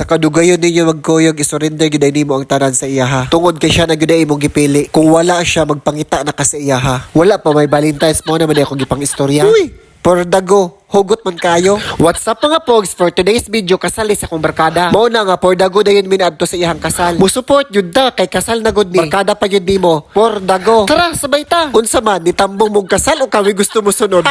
Sa kadugayon ninyo magkuyog, isurrender gyud nimo ang tanan sa iyaha. Tungod kay siya na gyud imong gipili. Kung wala siya, magpangita na ka sa iyaha. Wala pa may Valentine's mo naman ako gipang istorya. Uy! Por dago, hugot man kayo. What's up mga pogs? For today's video, kasal sa akong barkada. Mao na nga, por dago dayon minadto sa iyang kasal. Musupport yun da, kay kasal na gud ni. Barkada pa yun mo. Por dago. Tara, sabay ta. Unsa man, nitambong mong kasal o kami gusto mo sunod?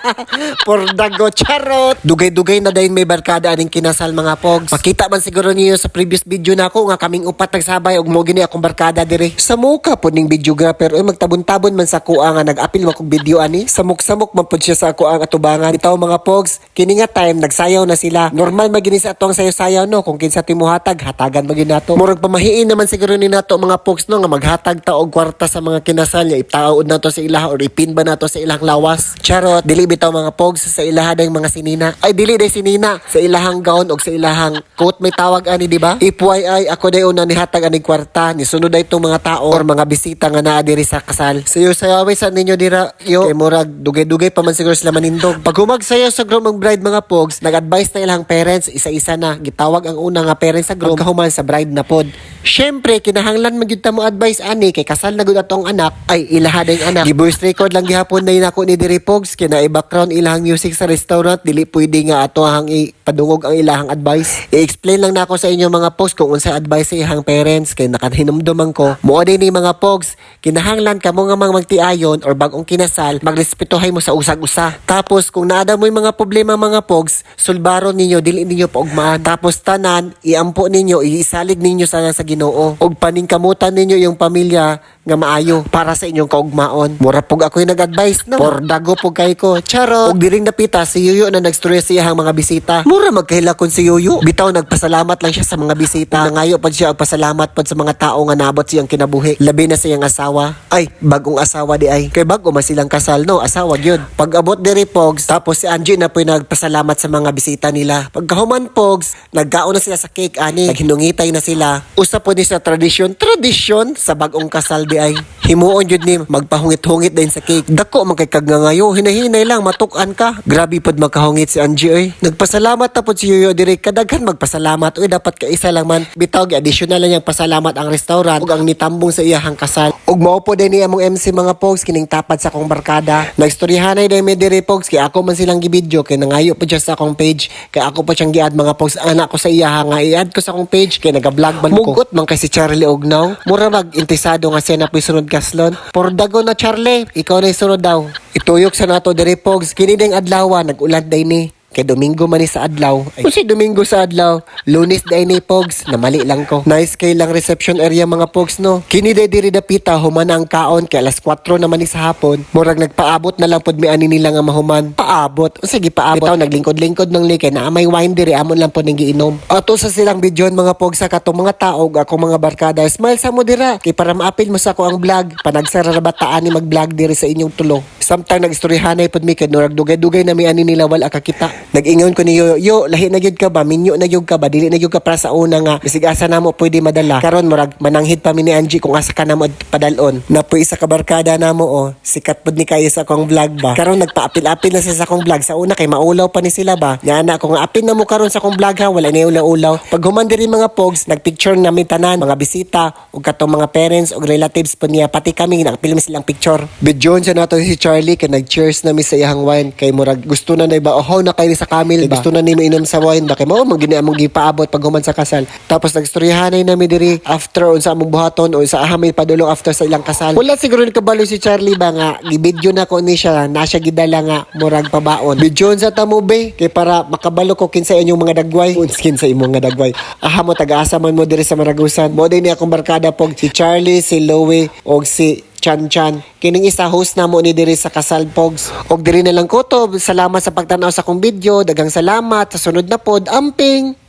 por dago, charot. Dugay-dugay na dayon may barkada aning kinasal mga pogs. Makita man siguro niyo sa previous video na ako nga kaming upat nagsabay og mo gini akong barkada dire. Sa muka po ning videographer oy magtabon-tabon man sa kuha nga nag-apil mo kog video ani. Samok-samok man pud siya sa ako ang atubangan. Bitaw mga pogs, kini nga time nagsayaw na sila. Normal magini sa atong sayaw-sayaw no kung kinsa timuhatag hatagan magin nato. Murag pamahiin naman siguro ni nato mga pogs no nga maghatag ta og kwarta sa mga kinasal itaod nato sa ilaha or ipin ba nato sa ilang lawas. Charot, dili bitaw mga pogs sa ilaha dayong mga sinina. Ay dili day sinina sa ilahang gown og sa ilahang coat may tawag ani di ba? FYI ako day una ni hatag ani kwarta ni sunod day itong mga tao or mga bisita nga naa diri sa kasal. Sayo sayaway sa ninyo dira yo kay murag dugay-dugay pa man siguro sila manindog. Pag humagsayaw sa groom ang bride mga pogs, nag-advise na ilang parents isa-isa na gitawag ang una nga parents sa groom kahuman sa bride na pod. Syempre kinahanglan man gyud ta mo advice ani kay kasal na gud atong anak ay ilaha dayong anak. Gi-voice record lang gihapon na ako ni diri pogs kina i-background ilahang music sa restaurant dili pwede nga ato hang ipadungog ang ilahang advice. I-explain lang nako sa inyo mga pogs kung unsa advice sa ihang parents kay nakahinumduman ko. Mo ni mga pogs kinahanglan kamo nga mga magtiayon or bagong kinasal magrespetuhay mo sa usag-usa. Tapos kung naada mo yung mga problema mga pogs, sulbaron ninyo dili ninyo paugmaan. Tapos tanan iampo ninyo isalig ninyo sana sa Ginoo. Og paningkamutan ninyo yung pamilya nga maayo para sa inyong kaugmaon. Mura pug ako'y nag-advise no. Por dago pug kay ko. Charo. Og diring napita si Yuyo na nagstorya sa iyang mga bisita. Mura magkahilakon si Yuyo. Bitaw nagpasalamat lang siya sa mga bisita. Nangayo pa siya pasalamat pa sa mga tao nga naabot siyang kinabuhi. Labi na sa iyang asawa. Ay, bagong asawa di ay. Kay bago man silang kasal no, asawa gyud. Pag abot diri pogs, tapos si Angie na po'y nagpasalamat sa mga bisita nila. Pagkahuman pogs, nagkaon na sila sa cake ani. Naghinungitay na sila. Usa po ni sa tradisyon, tradisyon sa bagong kasal di ay. Himuon jud ni magpahungit-hungit din sa cake. Dako man kay kagngangayo, hinahinay lang matukan ka. Grabe pod magkahungit si Angie oy. Nagpasalamat ta pod si Yoyo diri kadaghan magpasalamat oy dapat ka isa lang man. Bitaw gi additional lang yang pasalamat ang restaurant ug ang nitambong sa iyahang kasal. Ug mao po din ni among MC mga pogs kining tapad sa akong barkada. Nagstoryahanay din mi diri pogs kay ako man silang gibidyo kay nangayo po sa akong page kay ako pa siyang giad mga pogs anak ko sa iyaha nga i-add ko sa akong page kay naga-vlog man ko. Mugot man kay si Charlie Ognaw. Mura mag intisado nga siya na sunod kaslon. Por dago na Charlie, ikaw na sunod daw. Ituyok sa nato diri pogs kini ding adlaw nag-ulan day ni. Kay Domingo man sa adlaw. Ay, si Domingo sa adlaw, lunes day ni Pogs, na mali lang ko. Nice kay lang reception area mga Pogs no. Kini day diri dapita human ang kaon kay alas 4 naman ni sa hapon. Murag nagpaabot na lang pod mi ani nila nga mahuman. Paabot. O sige paabot. Bitaw naglingkod-lingkod ng likay na may wine diri amon lang pod ning giinom. Ato sa silang bidyon mga Pogs sa katong mga tao ako mga barkada. Smile sa mo dira kay para maapil mo sa ako ang vlog. Panagsara ra bataan ni mag-vlog diri sa inyong tulo. Samtang nag-istoryahanay pod mi kay nurag dugay-dugay na mi ani nila wala kakita. Nag-ingon ko ni yo, yo, lahi na gyud ka ba? Minyo na gyud ka ba? Dili na gyud ka para sa una nga. Bisig asa na mo pwede madala. Karon murag mananghid pa mi ni Angie kung asa ka na mo padalon. Na po isa ka barkada na mo oh. Sikat pod ni kayo sa akong vlog ba. Karon nagpaapil-apil na sa akong vlog. Sa una kay maulaw pa ni sila ba. Nga na kung apil na mo karon sa akong vlog ha, wala ni ulaw-ulaw. Pag human diri mga pogs, nagpicture namin tanan, mga bisita, ug katong mga parents ug relatives po niya pati kami nakapilm silang picture. Bidyon sa nato si Charlie kay nag-cheers na mi sa iyang wine kay murag gusto na na ba oh na kayo sa kamil ba. Gusto na ni mo inom sa wine ba kay mao man gini among gipaabot pag human sa kasal. Tapos nagstoryahanay na mi diri after unsa among buhaton o sa ahami padulong after sa ilang kasal. Wala siguro ni kabalo si Charlie ba nga gibidyo na ko ni siya na siya gidala nga murag pabaon. Bidyon sa tamo be kay para makabalo ko kinsa inyong mga dagway. Unskin sa imong nga dagway. Aha mo taga-asa man mo diri sa Maragusan. Mo din ni akong barkada pog si Charlie, si Louie og si Chan Chan. Kining isa host na mo ni diri sa Kasal Pogs. Og diri na lang ko to. Salamat sa pagtanaw sa akong video. Dagang salamat. Sa sunod na pod, amping!